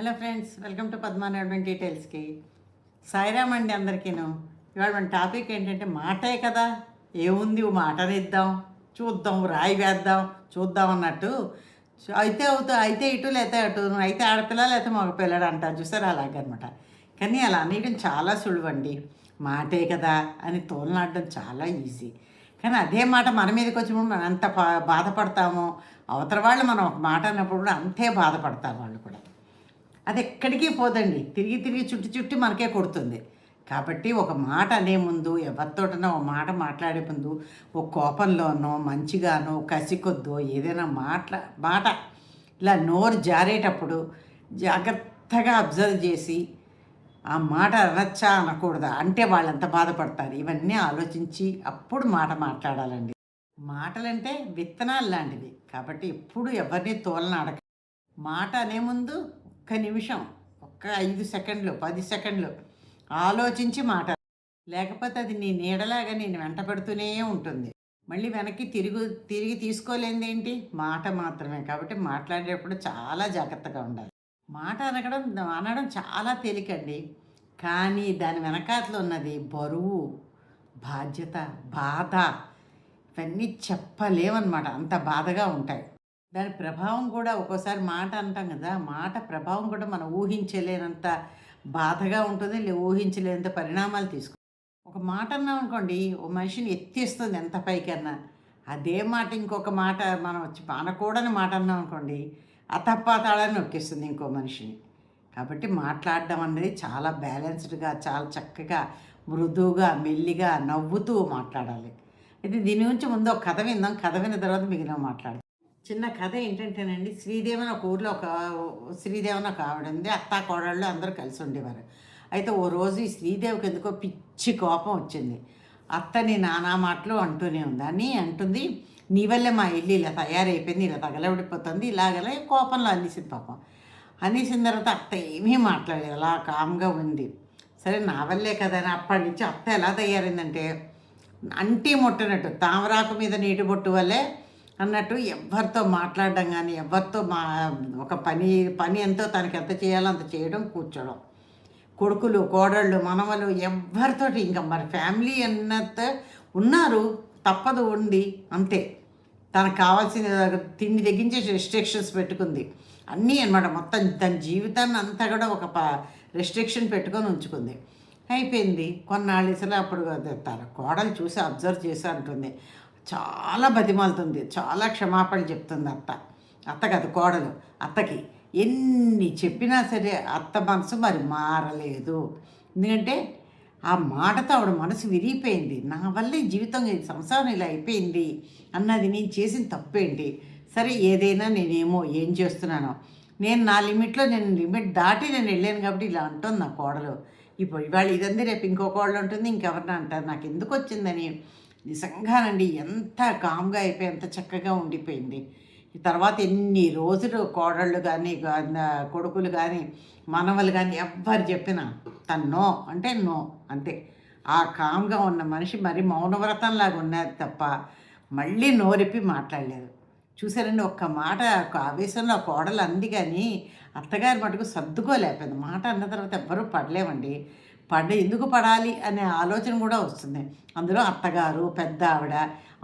Hello friends welcome to Padmanabhan డీటెయిల్స్కి. Sairam అండి అందరికీను. ఇవాళ మన టాపిక్ ఏంటంటే మాటే కదా. ఏముంది మాటనిద్దాం చూద్దాం రాయి వేద్దాం చూద్దాం అన్నట్టు. అయితే అవుతా అయితే ఇటు లేతే అటు నువ్వు అయితే ఆడపిల్ల లేకపోతే మగ పిల్లడు అంటారు. చూసారు? అలాగనమాట. కానీ అలా అనేయడం చాలా సులువండి. మాటే కదా అని తోలనాడడం చాలా ఈజీ. కానీ అదే మాట మన మీదకి వచ్చినప్పుడు మనం ఎంత బా- బాధపడతామో అవతల వాళ్ళు మనం ఒక మాట అన్నప్పుడు కూడా అంతే బాధపడతారు వాళ్ళు కూడా. అది ఎక్కడికి పోదండి. తిరిగి తిరిగి చుట్టి చుట్టి మనకే కొడుతుంది. కాబట్టి ఒక మాట అనే ముందు ఎవరితోటనో ఒక మాట మాట్లాడే ముందు ఒక కోపంలోనో మంచిగానో కసి కొద్దో ఏదైనా మాట్లా మాట ఇలా నోరు జారేటప్పుడు జాగ్రత్తగా అబ్జర్వ్ చేసి ఆ మాట అనొచ్చా అనకూడదా? అంటే వాళ్ళు ఎంత బాధపడతారు? ఇవన్నీ ఆలోచించి అప్పుడు మాట మాట్లాడాలండి. మాటలంటే విత్తనాలు లాంటివి. కాబట్టి ఎప్పుడు ఎవరిని తోలని అడగ మాట అనే ముందు ఒక్క నిమిషం ఒక్క ఐదు సెకండ్లు పది సెకండ్లు ఆలోచించి మాట. లేకపోతే అది నీ నీడలాగా నేను వెంట పెడుతూనే ఉంటుంది. మళ్ళీ వెనక్కి తిరిగి తిరిగి తీసుకోలేనిది ఏంటి? మాట మాత్రమే. కాబట్టి మాట్లాడేటప్పుడు చాలా జాగ్రత్తగా ఉండాలి. మాట అనగడం అనడం చాలా తేలికండి. కానీ దాని వెనకాతలు ఉన్నది బరువు బాధ్యత బాధ ఇవన్నీ చెప్పలేవన్నమాట అంత బాధగా ఉంటాయి. దాని ప్రభావం కూడా ఒక్కోసారి మాట అంటాం కదా మాట ప్రభావం కూడా మనం ఊహించలేనంత బాధగా ఉంటుంది లే ఊహించలేనంత పరిణామాలు తీసుకో. ఒక మాట అన్నాం అనుకోండి ఓ మనిషిని ఎత్తేస్తుంది ఎంత పైకన్నా. అదే మాట ఇంకొక మాట మనం వచ్చి అనకూడని మాట అన్నాం అనుకోండి అతప్పాతాళని నొక్కిస్తుంది ఇంకో మనిషిని. కాబట్టి మాట్లాడడం అనేది చాలా బ్యాలెన్స్డ్గా చాలా చక్కగా మృదువుగా మెల్లిగా నవ్వుతూ మాట్లాడాలి. అయితే దీని గురించి ముందు ఒక కథ విందాం కథ విన్న తర్వాత మిగిలిన మాట్లాడదాం. చిన్న కథ ఏంటంటేనండి శ్రీదేవి అని ఒక ఊర్లో ఒక శ్రీదేవి అని ఒక ఆవిడ ఉంది. అత్త కోడళ్ళు అందరూ కలిసి ఉండేవారు. అయితే ఓ రోజు ఈ శ్రీదేవికి ఎందుకో పిచ్చి కోపం వచ్చింది. అత్తని నానా మాటలు అంటూనే ఉందని అంటుంది నీ వల్లే మా ఇల్లు ఇలా తయారైపోయింది ఇలా తగలబడిపోతుంది ఇలాగలే కోపంలో అనేసింది పాపం. అనేసిన తర్వాత అత్త ఏమీ మాట్లాడలేదు అలా కామ్గా ఉంది. సరే నా వల్లే కదా అని అప్పటి నుంచి అత్త ఎలా తయారైందంటే అంటీ ముట్టనట్టు తామరాకు మీద నీటి బొట్టు వల్లే అన్నట్టు ఎవరితో మాట్లాడడం కానీ ఎవరితో మా ఒక పని పని ఎంతో తనకి ఎంత చేయాలో అంత చేయడం కూర్చోడం. కొడుకులు కోడళ్ళు మనవలు ఎవరితోటి ఇంకా మరి ఫ్యామిలీ అన్నంత ఉన్నారు తప్పదు ఉండి అంతే. తనకు కావాల్సిన తిండి తెగించే రెస్ట్రిక్షన్స్ పెట్టుకుంది. అన్నీ అనమాట మొత్తం తన జీవితాన్ని అంతా కూడా ఒక ప రెస్ట్రిక్షన్ పెట్టుకొని ఉంచుకుంది. అయిపోయింది. కొన్నాళ్ళు ఇసలు అప్పుడు తన కోడలు చూసి అబ్జర్వ్ చేసి అంటుంది. చాలా బతిమాలుతుంది చాలా క్షమాపణ చెప్తుంది అత్త. అత్త కాదు కోడలు. అత్తకి ఎన్ని చెప్పినా సరే అత్త మనసు మరి మారలేదు. ఎందుకంటే ఆ మాటతో ఆవిడ మనసు విరిగిపోయింది. నా వల్ల ఈ జీవితం సంసారం ఇలా అయిపోయింది అన్నది నేను చేసిన తప్పేంటి? సరే ఏదైనా నేనేమో ఏం చేస్తున్నానో. నేను నా లిమిట్లో నేను లిమిట్ దాటి నేను వెళ్ళాను కాబట్టి ఇలా అంటుంది నా కోడలు. ఇప్పుడు ఇవాళ ఇదంతా రేపు ఇంకో కోడలు ఉంటుంది ఇంకెవరిని అంటారు? నాకు ఎందుకు వచ్చిందని? నిజంగానండి ఎంత కామ్గా అయిపోయి ఎంత చక్కగా ఉండిపోయింది. తర్వాత ఎన్ని రోజులు కోడళ్ళు కానీ కొడుకులు కానీ మనవలు కానీ ఎవ్వరు చెప్పినా తను నో అంటే నో అంతే. ఆ కామ్గా ఉన్న మనిషి మరి మౌనవ్రతంలాగా ఉన్నది తప్ప మళ్ళీ నోరెప్పి మాట్లాడలేదు. చూసారండి ఒక్క మాట ఒక ఆవేశంలో కోడలు అంది కానీ అత్తగారి మటుకు సర్దుకోలేకపోయింది. మాట అన్న తర్వాత ఎవ్వరూ పడలేమండి. పడ ఎందుకు పడాలి అనే ఆలోచన కూడా వస్తుంది. అందులో అత్తగారు పెద్ద ఆవిడ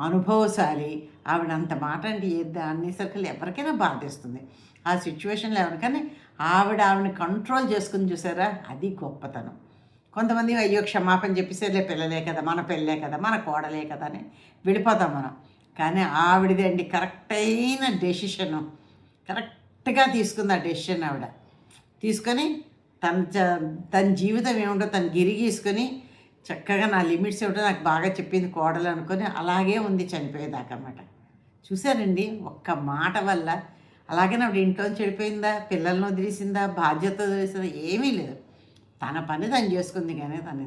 అనుభవశాలి ఆవిడ అంత మాట అంటే అన్ని అనేసరికి ఎవరికైనా బాధేస్తుంది. ఆ సిచ్యువేషన్లో ఎవరికైనా ఆవిడ ఆవిడని కంట్రోల్ చేసుకుని చూసారా? అది గొప్పతనం. కొంతమంది అయ్యో క్షమాపణ చెప్పేసేలే పిల్లలే కదా మన పిల్లలే కదా మన కోడలే కదా అని వెళ్ళిపోతాం మనం. కానీ ఆవిడది అండి కరెక్ట్ అయిన డెసిషను. కరెక్ట్గా తీసుకుంది ఆ డెసిషన్ ఆవిడ. తీసుకొని తన తన జీవితం ఏముంటో తను గిరిగీసుకొని చక్కగా నా లిమిట్స్ ఏమిటో నాకు బాగా చెప్పింది కోడలు అనుకొని అలాగే ఉంది చనిపోయేదాకా అన్నమాట. చూశారండి ఒక్క మాట వల్ల. అలాగే నాడు ఇంట్లో చెడిపోయిందా పిల్లల్ని వదిలేసిందా బాధ్యత వదిలేసిందా ఏమీ లేదు. తన పని తను చేసుకుంది కానీ తను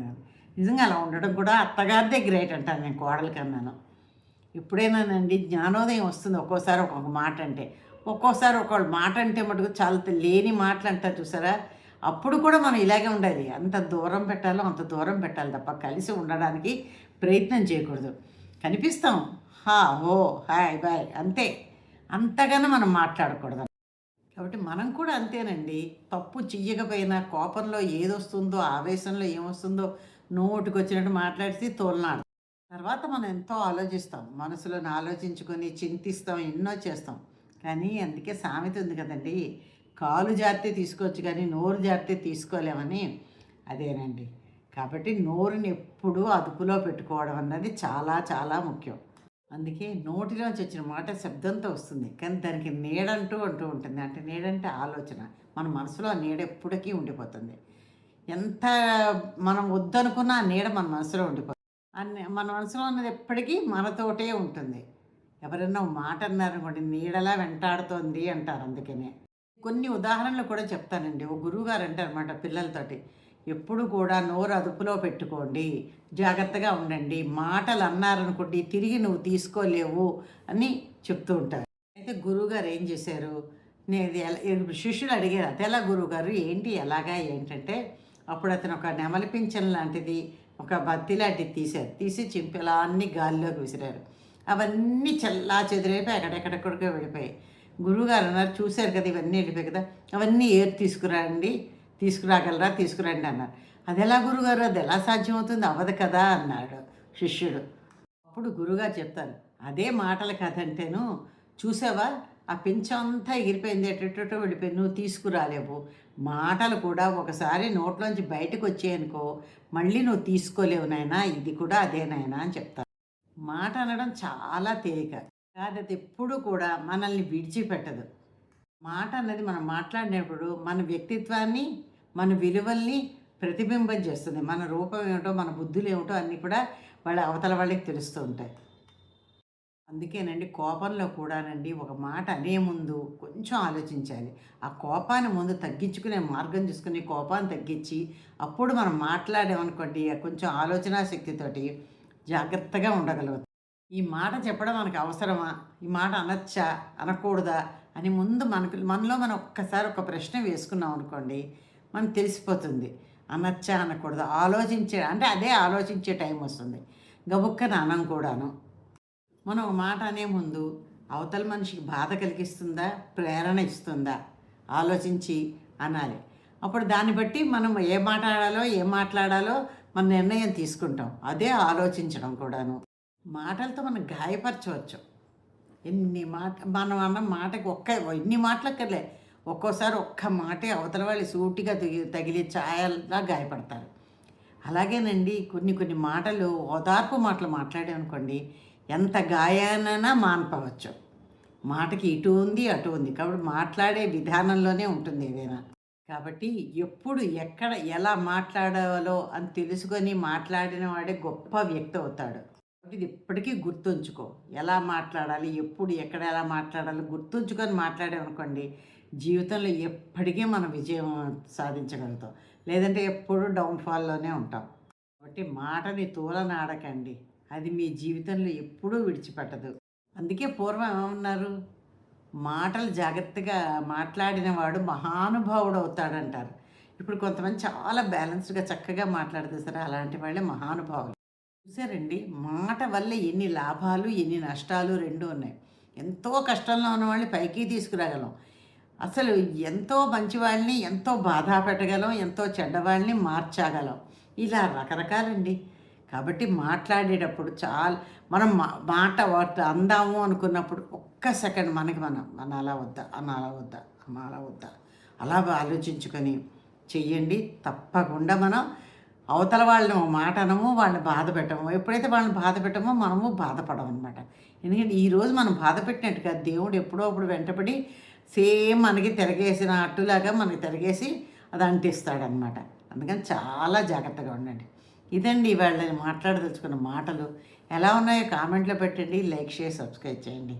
నిజంగా అలా ఉండడం కూడా అత్తగారిదే గ్రేట్ అంటాను నేను కోడలు కన్నాను. ఎప్పుడైనానండి జ్ఞానోదయం వస్తుంది ఒక్కోసారి ఒక్కొక్క మాట అంటే. ఒక్కోసారి ఒక్కొక్క మాట అంటే మటుకు చాలా లేని మాటలు అంటారు చూసారా? అప్పుడు కూడా మనం ఇలాగే ఉండాలి. అంత దూరం పెట్టాలో అంత దూరం పెట్టాలి తప్ప కలిసి ఉండడానికి ప్రయత్నం చేయకూడదు. కనిపిస్తాం. హా ఓ హాయ్ బాయ్ అంతే. అంతగానో మనం మాట్లాడకూడదు. కాబట్టి మనం కూడా అంతేనండి. తప్పు చెయ్యకపోయినా కోపంలో ఏదొస్తుందో ఆవేశంలో ఏమొస్తుందో నోటికి వచ్చినట్టు మాట్లాడితే తోలనాడు. తర్వాత మనం ఎంతో ఆలోచిస్తాం. మనసులోని ఆలోచించుకొని చింతిస్తాం. ఎన్నో చేస్తాం. కానీ అందుకే సామెత ఉంది కదండి. కాలు జారితే తీసుకోవచ్చు కానీ నోరు జారితే తీసుకోలేమని అదేనండి. కాబట్టి నోరుని ఎప్పుడూ అదుపులో పెట్టుకోవడం అన్నది చాలా చాలా ముఖ్యం. అందుకే నోటిలోంచి వచ్చిన మాట శబ్దంతో వస్తుంది. కానీ దానికి నీడంటూ అంటూ ఉంటుంది. అంటే నీడంటే ఆలోచన. మన మనసులో ఆ నీడ ఎప్పటికీ ఉండిపోతుంది. ఎంత మనం వద్దనుకున్నా ఆ నీడ మన మనసులో ఉండిపోతుంది. అన్ని మన మనసులో ఉన్నది ఎప్పటికీ మనతోటే ఉంటుంది. ఎవరైనా ఒక మాట అన్నారనుకోండి నీడలా వెంటాడుతోంది అంటారు అందుకనే. కొన్ని ఉదాహరణలు కూడా చెప్తానండి. ఓ గురువు గారు అంటారు అనమాట పిల్లలతోటి. ఎప్పుడు కూడా నోరు అదుపులో పెట్టుకోండి. జాగ్రత్తగా ఉండండి. మాటలు అన్నారనుకోండి తిరిగి నువ్వు తీసుకోలేవు అని చెప్తూ ఉంటారు. అయితే గురువుగారు ఏం చేశారు? నేను ఎలా శిష్యులు అడిగారు అది గురువుగారు? ఏంటి? ఎలాగా? ఏంటంటే అప్పుడు అతను ఒక నెమలి పింఛన్ లాంటిది ఒక బత్తి లాంటిది తీశారు. తీసి చింపిలా అన్ని గాలిలోకి విసిరారు. అవన్నీ చల్లా చెదిరైపోయి అక్కడెక్కడెక్కడికో వెళ్ళిపోయాయి. గురువుగారు అన్నారు చూశారు కదా ఇవన్నీ వెళ్ళిపోయి కదా అవన్నీ ఏరు తీసుకురండి తీసుకురాగలరా తీసుకురండి అన్నారు. అది ఎలా గురుగారు అది ఎలా సాధ్యమవుతుంది? అవ్వదు కదా అన్నాడు శిష్యుడు. అప్పుడు గురుగారు చెప్తారు అదే మాటల కథ అంటేను చూసావా? ఆ పెంచంతా ఎగిరిపోయింది ఎటెటో వెళ్ళిపోయింది నువ్వు తీసుకురాలేవు. మాటలు కూడా ఒకసారి నోట్లోంచి బయటకు వచ్చాయనుకో మళ్ళీ నువ్వు తీసుకోలేవు నాయనా ఇది కూడా అదే నాయనా అని చెప్తాను మాట అనడం చాలా తేలిక. కాదు అది కూడా మనల్ని విడిచిపెట్టదు. మాట అన్నది మనం మాట్లాడినప్పుడు మన వ్యక్తిత్వాన్ని మన విలువల్ని ప్రతిబింబం చేస్తుంది. మన రూపం ఏమిటో మన బుద్ధులు ఏమిటో అన్నీ కూడా వాళ్ళ అవతల వాళ్ళకి తెలుస్తూ ఉంటాయి. అందుకేనండి కోపంలో కూడానండి ఒక మాట అనే ముందు కొంచెం ఆలోచించాలి. ఆ కోపాన్ని ముందు తగ్గించుకునే మార్గం చూసుకుని కోపాన్ని తగ్గించి అప్పుడు మనం మాట్లాడామనుకోండి కొంచెం ఆలోచన శక్తితోటి జాగ్రత్తగా ఉండగలుగుతాం. ఈ మాట చెప్పడం మనకు అవసరమా? ఈ మాట అనొచ్చా? అనకూడదా? అని ముందు మనకు మనలో మనం ఒక్కసారి ఒక ప్రశ్న వేసుకున్నాం అనుకోండి మనకు తెలిసిపోతుంది. అనొచ్చా? అనకూడదు? ఆలోచించే అంటే అదే ఆలోచించే టైం వస్తుంది. గబుక్కన అనం కూడాను. మనం ఒక మాట అనే ముందు అవతల మనిషికి బాధ కలిగిస్తుందా? ప్రేరణ ఇస్తుందా? ఆలోచించి అనాలి. అప్పుడు దాన్ని బట్టి మనం ఏ మాట్లాడాలో ఏం మాట్లాడాలో మన నిర్ణయం తీసుకుంటాం. అదే ఆలోచించడం కూడాను. మాటలతో మనం గాయపరచవచ్చు. ఎన్ని మాట మనం అన్న మాటకి ఒక్క ఎన్ని మాటలక్కర్లే. ఒక్కోసారి ఒక్క మాటే అవతల వాళ్ళు సూటిగా తగి తగిలి ఛాయలా గాయపడతారు. అలాగేనండి కొన్ని కొన్ని మాటలు ఓదార్పు మాటలు మాట్లాడామనుకోండి ఎంత గాయానైనా మాన్పవచ్చు. మాటకి ఇటు ఉంది అటు ఉంది. కాబట్టి మాట్లాడే విధానంలోనే ఉంటుంది ఏదైనా. కాబట్టి ఎప్పుడు ఎక్కడ ఎలా మాట్లాడాలో అని తెలుసుకొని మాట్లాడిన వాడే గొప్ప వ్యక్తి అవుతాడు. ఇది ఇప్పటికీ గుర్తుంచుకో. ఎలా మాట్లాడాలి ఎప్పుడు ఎక్కడ ఎలా మాట్లాడాలి గుర్తుంచుకొని మాట్లాడామనుకోండి జీవితంలో ఎప్పటికీ మనం విజయం సాధించగలుగుతాం. లేదంటే ఎప్పుడు డౌన్ఫాల్లోనే ఉంటాం. కాబట్టి మాటని తూలనాడకండి. అది మీ జీవితంలో ఎప్పుడూ విడిచిపెట్టదు. అందుకే పూర్వం ఏమన్నారు? మాటలు జాగ్రత్తగా మాట్లాడిన వాడు మహానుభావుడు అవుతాడంటారు ఇప్పుడు కొంతమంది చాలా బ్యాలెన్స్డ్గా చక్కగా మాట్లాడితే సరే అలాంటి వాళ్ళే మహానుభావులు. చూసారండి? మాట వల్ల ఎన్ని లాభాలు ఎన్ని నష్టాలు రెండు ఉన్నాయి. ఎంతో కష్టంలో ఉన్న వాళ్ళని పైకి తీసుకురాగలం. అసలు ఎంతో మంచి వాళ్ళని ఎంతో బాధ పెట్టగలం ఎంతో చెడ్డవాళ్ళని మార్చగలం. ఇలా రకరకాలండి. కాబట్టి మాట్లాడేటప్పుడు చాలా మనం మాట వాటి అందాము అనుకున్నప్పుడు ఒక్క సెకండ్ మనకి మనం మన అలా వద్దా అన్న అలా వద్దా అన్న అలా వద్దా. అలా ఆలోచించుకొని చెయ్యండి. తప్పకుండా మనం అవతల వాళ్ళని మాట అనము వాళ్ళని బాధ పెట్టము. ఎప్పుడైతే వాళ్ళని బాధ పెట్టమో మనము బాధపడం అనమాట ఎందుకంటే ఈరోజు మనం బాధ పెట్టినట్టుగా దేవుడు ఎప్పుడో అప్పుడు వెంటపడి సేమ్ మనకి తిరగేసిన అట్టులాగా మనకి తిరగేసి అది అంటిస్తాడనమాట అందుకని చాలా జాగ్రత్తగా ఉండండి. ఇదండి ఇవాళ నేను మాట్లాడదలుచుకున్న మాటలు. ఎలా ఉన్నాయో కామెంట్లో పెట్టండి లైక్ చేసి సబ్స్క్రైబ్ చేయండి.